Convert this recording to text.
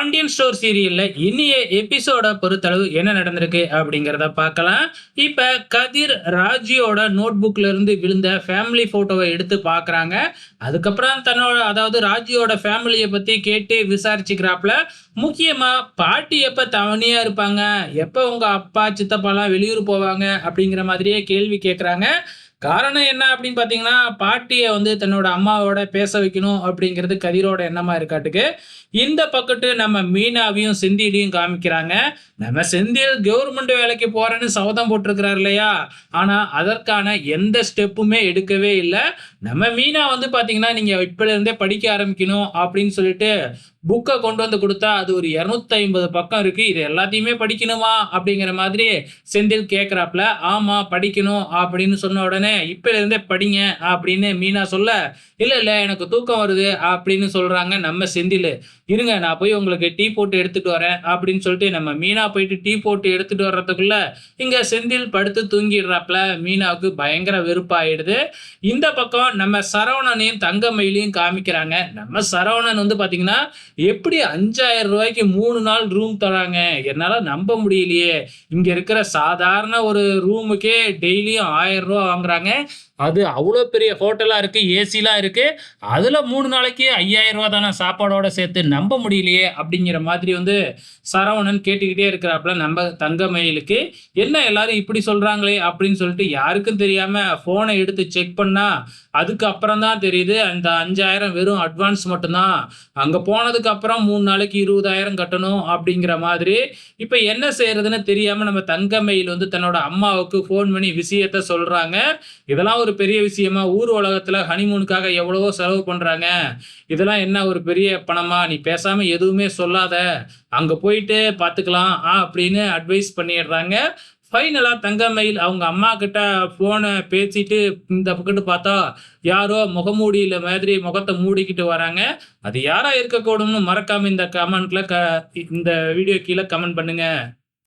Pandian store சீரியல்ல இனிய எபிசோட பொறுத்தளவு என்ன நடந்திருக்கு அப்படிங்கிறத பார்க்கலாம். இப்ப கதிர் ராஜியோட நோட் புக்ல இருந்து விழுந்த ஃபேமிலி போட்டோவை எடுத்து பாக்குறாங்க அதுக்கப்புறம் தன்னோட அதாவது ராஜியோட ஃபேமிலியை பத்தி கேட்டு விசாரிச்சுக்கிறாப்புல முக்கியமா பாட்டி எப்ப தவணையா இருப்பாங்க? எப்ப உங்க அப்பா சித்தப்பாலாம் வெளியூர் போவாங்க? அப்படிங்கிற மாதிரியே கேள்வி கேட்குறாங்க காரணம் என்ன அப்படின்னு பார்த்தீங்கன்னா பாட்டியை வந்து தன்னோட அம்மாவோட பேச வைக்கணும் அப்படிங்கிறது கதிரோட எண்ணமா இருக்காட்டுக்கு. இந்த பக்கத்து நம்ம மீனாவையும் செந்திலையும் காமிக்கிறாங்க. நம்ம செந்தில் கவர்மெண்ட் வேலைக்கு போறேன்னு சபதம் போட்டிருக்கிறார் இல்லையா? ஆனா அதற்கான எந்த ஸ்டெப்புமே எடுக்கவே இல்லை. நம்ம மீனா வந்து பாத்தீங்கன்னா நீங்க இப்பல இருந்தே படிக்க ஆரம்பிக்கணும் அப்படின்னு சொல்லிட்டு புக்கை கொண்டு வந்து கொடுத்தா அது ஒரு இரநூத்தி ஐம்பது பக்கம் இருக்கு. இது எல்லாத்தையுமே படிக்கணுமா? அப்படிங்கிற மாதிரி செந்தில் கேட்குறாப்புல ஆமா படிக்கணும் அப்படின்னு சொன்ன உடனே இப்பல இருந்தே படிங்க அப்படின்னு மீனா சொல்ல இல்லை இல்லை எனக்கு தூக்கம் வருது அப்படின்னு சொல்றாங்க நம்ம செந்தில். இருங்க நான் போய் உங்களுக்கு டீ போட்டு எடுத்துட்டு வரேன் அப்படின்னு சொல்லிட்டு நம்ம மீனா போயிட்டு டீ போட்டு எடுத்துட்டு வர்றதுக்குள்ள இங்க செந்தில் படுத்து தூங்கிடுறாப்புல மீனாவுக்கு பயங்கர வெறுப்பாயிடுது. இந்த பக்கம் நம்ம சரவணனையும் தங்கமயிலையும் காமிக்கிறாங்க. நம்ம சரவணன் வந்து பாத்தீங்கன்னா எப்படி அஞ்சாயிரம் ரூபாய்க்கு மூணு நாள் ரூம் தராங்க? என்னால் நம்ப முடியலையே. இங்கே இருக்கிற சாதாரண ஒரு ரூமுக்கே டெய்லியும் ஆயிரம் ரூபா வாங்குறாங்க. அது அவ்வளோ பெரிய ஹோட்டலாக இருக்குது ஏசிலாம் இருக்குது அதில் மூணு நாளைக்கு ஐயாயிரம் ரூபா தானே சாப்பாடோட சேர்த்து நம்ப முடியலையே அப்படிங்கிற மாதிரி வந்து சரவணன் கேட்டுக்கிட்டே இருக்கிறாப்புல நம்ம தங்கமயிலுக்கு. என்ன எல்லாரும் இப்படி சொல்கிறாங்களே அப்படின்னு சொல்லிட்டு யாருக்கும் தெரியாமல் ஃபோனை எடுத்து செக் பண்ணால் அதுக்கப்புறம் தான் தெரியுது அந்த அஞ்சாயிரம் வெறும் அட்வான்ஸ் மட்டும்தான். அங்கே போனதுக்கு அப்புறம் மூணு நாளைக்கு இருபதாயிரம் கட்டணும் அப்படிங்கிற மாதிரி. இப்போ என்ன செய்யறதுன்னு தெரியாமல் நம்ம தங்கமயில் வந்து தன்னோட அம்மாவுக்கு ஃபோன் பண்ணி விஷயத்த சொல்கிறாங்க இதெல்லாம் ஒரு பெரிய விஷயமா ஊர் உலகத்துல ஹனிமூனுக்காக எவ்வளவோ செலவு பண்ணுறாங்க இதெல்லாம் என்ன ஒரு பெரிய பணமா? நீ பேசாம எதுவுமே சொல்லாத. அங்க போயிட்டு பார்த்துக்கலாம் ஆ அப்படின்னு அட்வைஸ் பண்ணிடுறாங்க. ஃபைனலாக தங்கமயில் அவங்க அம்மா கிட்ட ஃபோனை பேசிட்டு இந்த பக்கத்து பார்த்தா யாரோ முகமூடியில் மாதிரி முகத்தை மூடிக்கிட்டு வராங்க. அது யாராக இருக்கக்கூடும்னு மறக்காம இந்த கமெண்ட்ல க இந்த வீடியோ கீழே கமெண்ட் பண்ணுங்க.